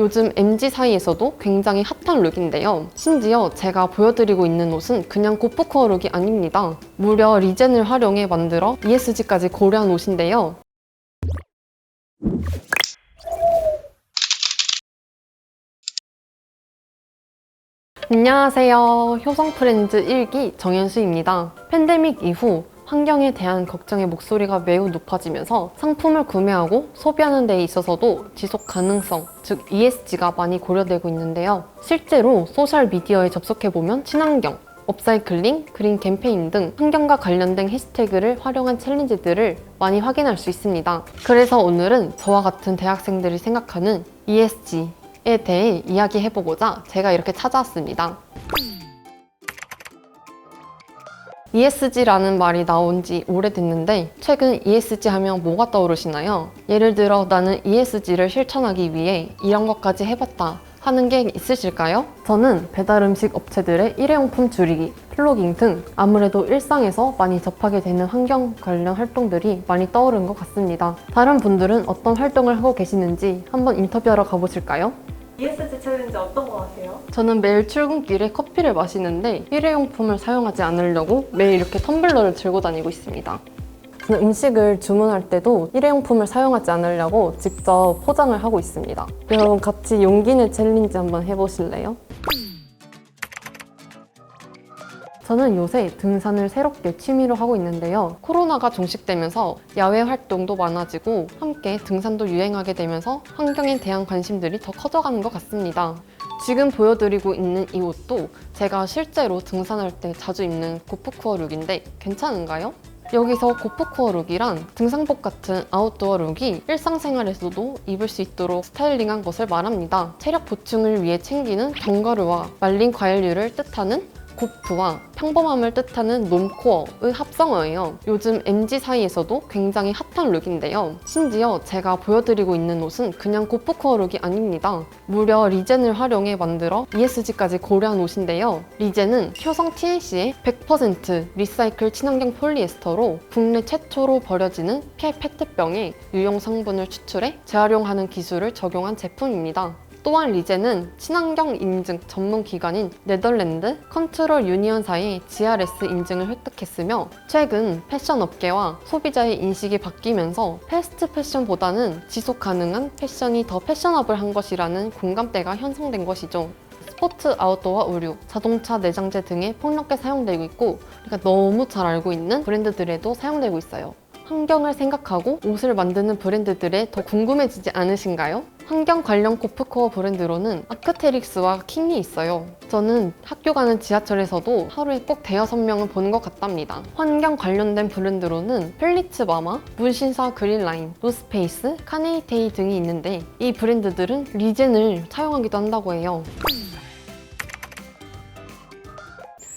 요즘 MZ 사이에서도 굉장히 핫한 룩인데요. 심지어 제가 보여드리고 있는 옷은 그냥 고프코어 룩이 아닙니다. 무려 리젠을 활용해 만들어 ESG까지 고려한 옷인데요. 안녕하세요. 효성 프렌즈 1기 정현수입니다. 팬데믹 이후 환경에 대한 걱정의 목소리가 매우 높아지면서 상품을 구매하고 소비하는 데 있어서도 지속 가능성, 즉 ESG가 많이 고려되고 있는데요. 실제로 소셜 미디어에 접속해보면 친환경, 업사이클링, 그린 캠페인 등 환경과 관련된 해시태그를 활용한 챌린지들을 많이 확인할 수 있습니다. 그래서 오늘은 저와 같은 대학생들이 생각하는 ESG에 대해 이야기해보고자 제가 이렇게 찾아왔습니다. ESG라는 말이 나온 지 오래됐는데 최근 ESG 하면 뭐가 떠오르시나요? 예를 들어 나는 ESG를 실천하기 위해 이런 것까지 해봤다 하는 게 있으실까요? 저는 배달 음식 업체들의 일회용품 줄이기, 플로깅 등 아무래도 일상에서 많이 접하게 되는 환경 관련 활동들이 많이 떠오른 것 같습니다. 다른 분들은 어떤 활동을 하고 계시는지 한번 인터뷰하러 가보실까요? ESG 챌린지 어떤 거 하세요? 저는 매일 출근길에 커피를 마시는데 일회용품을 사용하지 않으려고 매일 이렇게 텀블러를 들고 다니고 있습니다. 저는 음식을 주문할 때도 일회용품을 사용하지 않으려고 직접 포장을 하고 있습니다. 여러분 같이 용기 내 챌린지 한번 해보실래요? 저는 요새 등산을 새롭게 취미로 하고 있는데요. 코로나가 종식되면서 야외 활동도 많아지고 함께 등산도 유행하게 되면서 환경에 대한 관심들이 더 커져가는 것 같습니다. 지금 보여드리고 있는 이 옷도 제가 실제로 등산할 때 자주 입는 고프코어 룩인데 괜찮은가요? 여기서 고프코어 룩이란 등산복 같은 아웃도어 룩이 일상생활에서도 입을 수 있도록 스타일링한 것을 말합니다. 체력 보충을 위해 챙기는 견과류와 말린 과일류를 뜻하는 고프와 평범함을 뜻하는 놈코어의 합성어예요. 요즘 MZ 사이에서도 굉장히 핫한 룩인데요. 심지어 제가 보여드리고 있는 옷은 그냥 고프코어 룩이 아닙니다. 무려 리젠을 활용해 만들어 ESG까지 고려한 옷인데요. 리젠은 효성 TNC의 100% 리사이클 친환경 폴리에스터로 국내 최초로 버려지는 폐 페트병에 유용 성분을 추출해 재활용하는 기술을 적용한 제품입니다. 또한 리젠은 친환경 인증 전문 기관인 네덜란드 컨트롤 유니언사의 GRS 인증을 획득했으며 최근 패션 업계와 소비자의 인식이 바뀌면서 패스트 패션보다는 지속 가능한 패션이 더 패셔너블한 것이라는 공감대가 형성된 것이죠. 스포츠 아웃도어 의류, 자동차 내장재 등에 폭넓게 사용되고 있고 우리가 너무 잘 알고 있는 브랜드들에도 사용되고 있어요. 환경을 생각하고 옷을 만드는 브랜드들에 더 궁금해지지 않으신가요? 환경 관련 고프코어 브랜드로는 아크테릭스와 킹이 있어요. 저는 학교 가는 지하철에서도 하루에 꼭 대여섯 명은 보는 것 같답니다. 환경 관련된 브랜드로는 플리츠 마마, 문신사 그린라인, 노스페이스, 카네이테이 등이 있는데 이 브랜드들은 리젠을 사용하기도 한다고 해요.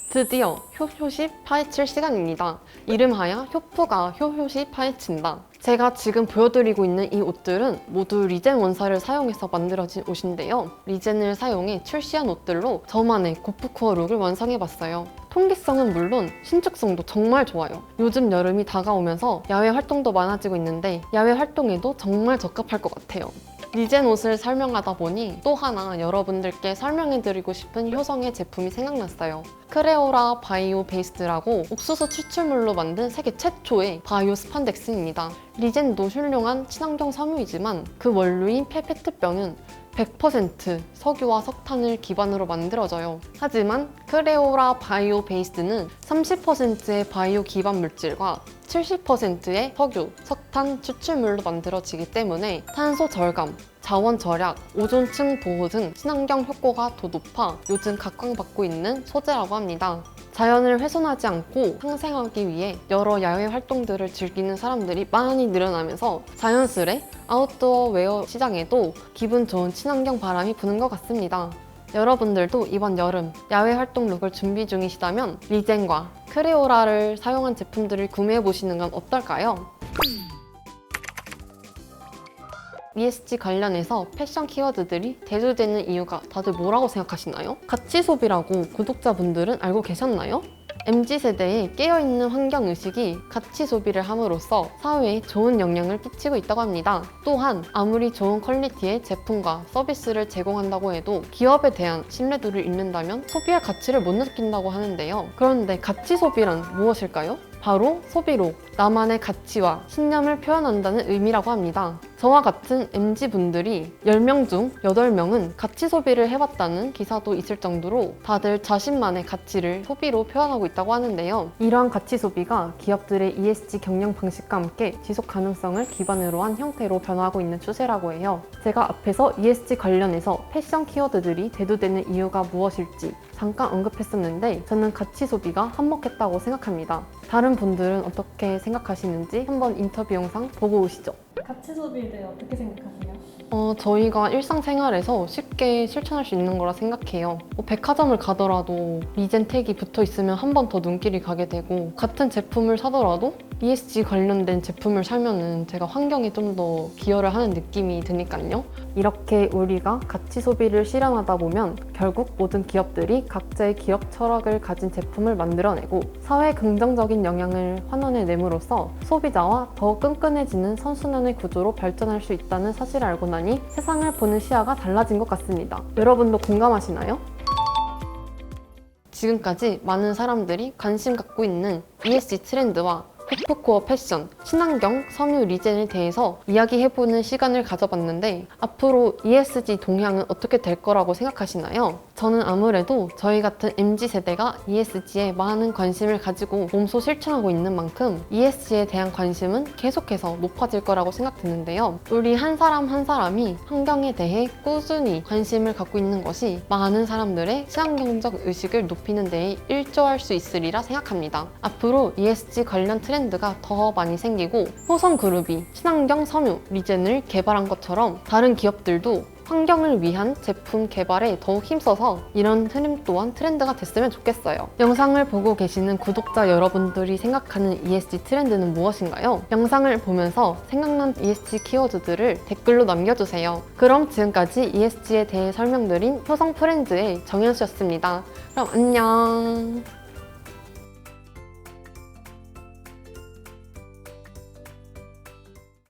드디어 효효시 파헤칠 시간입니다. 이름하여 효프가 효효시 파헤친다. 제가 지금 보여드리고 있는 이 옷들은 모두 리젠 원사를 사용해서 만들어진 옷인데요. 리젠을 사용해 출시한 옷들로 저만의 고프코어 룩을 완성해봤어요. 통기성은 물론 신축성도 정말 좋아요. 요즘 여름이 다가오면서 야외 활동도 많아지고 있는데 야외 활동에도 정말 적합할 것 같아요. 리젠 옷을 설명하다 보니 또 하나 여러분들께 설명해드리고 싶은 효성의 제품이 생각났어요. 크레오라 바이오 베이스라고 옥수수 추출물로 만든 세계 최초의 바이오 스판덱스입니다. 리젠도 훌륭한 친환경 섬유이지만 그 원료인 페페트병은 100% 석유와 석탄을 기반으로 만들어져요. 하지만 크레오라 바이오 베이스는 30%의 바이오 기반 물질과 70%의 석유, 석탄 추출물로 만들어지기 때문에 탄소 절감, 자원 절약, 오존층 보호 등 친환경 효과가 더 높아 요즘 각광받고 있는 소재라고 합니다. 자연을 훼손하지 않고 상생하기 위해 여러 야외 활동들을 즐기는 사람들이 많이 늘어나면서 자연스레 아웃도어 웨어 시장에도 기분 좋은 친환경 바람이 부는 것 같습니다. 여러분들도 이번 여름 야외 활동 룩을 준비 중이시다면 리젠과 크레오라를 사용한 제품들을 구매해 보시는 건 어떨까요? ESG 관련해서 패션 키워드들이 대두되는 이유가 다들 뭐라고 생각하시나요? 가치 소비라고 구독자분들은 알고 계셨나요? MZ세대의 깨어있는 환경의식이 가치 소비를 함으로써 사회에 좋은 영향을 끼치고 있다고 합니다. 또한 아무리 좋은 퀄리티의 제품과 서비스를 제공한다고 해도 기업에 대한 신뢰도를 잃는다면 소비할 가치를 못 느낀다고 하는데요. 그런데 가치 소비란 무엇일까요? 바로 소비로 나만의 가치와 신념을 표현한다는 의미라고 합니다. 저와 같은 MZ분들이 10명 중 8명은 가치 소비를 해봤다는 기사도 있을 정도로 다들 자신만의 가치를 소비로 표현하고 있다고 하는데요. 이러한 가치 소비가 기업들의 ESG 경영 방식과 함께 지속 가능성을 기반으로 한 형태로 변화하고 있는 추세라고 해요. 제가 앞에서 ESG 관련해서 패션 키워드들이 대두되는 이유가 무엇일지 잠깐 언급했었는데 저는 가치 소비가 한몫했다고 생각합니다. 다른 분들은 어떻게 생각하시는지 한번 인터뷰 영상 보고 오시죠. 가치 소비에 대해 어떻게 생각하세요? 어, 저희가 일상생활에서 쉽게 실천할 수 있는 거라 생각해요. 뭐 백화점을 가더라도 리젠 택이 붙어 있으면 한 번 더 눈길이 가게 되고 같은 제품을 사더라도 ESG 관련된 제품을 사면은 제가 환경에 좀 더 기여를 하는 느낌이 드니까요. 이렇게 우리가 가치 소비를 실현하다 보면 결국 모든 기업들이 각자의 기업 철학을 가진 제품을 만들어내고 사회 긍정적인 영향을 환원해 내므로써 소비자와 더 끈끈해지는 선순환의 구조로 발전할 수 있다는 사실을 알고 나니 세상을 보는 시야가 달라진 것 같습니다. 여러분도 공감하시나요? 지금까지 많은 사람들이 관심 갖고 있는 ESG 트렌드와 포프코어 패션, 친환경, 섬유 리젠에 대해서 이야기해보는 시간을 가져봤는데 앞으로 ESG 동향은 어떻게 될 거라고 생각하시나요? 저는 아무래도 저희 같은 MZ세대가 ESG에 많은 관심을 가지고 몸소 실천하고 있는 만큼 ESG에 대한 관심은 계속해서 높아질 거라고 생각드는데요. 우리 한 사람 한 사람이 환경에 대해 꾸준히 관심을 갖고 있는 것이 많은 사람들의 친환경적 의식을 높이는 데에 일조할 수 있으리라 생각합니다. 앞으로 ESG 관련 트렌드가 더 많이 생기고 효성그룹이 친환경 섬유 리젠을 개발한 것처럼 다른 기업들도 환경을 위한 제품 개발에 더욱 힘써서 이런 트렌드 또한 트렌드가 됐으면 좋겠어요. 영상을 보고 계시는 구독자 여러분들이 생각하는 ESG 트렌드는 무엇인가요? 영상을 보면서 생각난 ESG 키워드들을 댓글로 남겨주세요. 그럼 지금까지 ESG에 대해 설명드린 효성 프렌즈의 정현수였습니다. 그럼 안녕.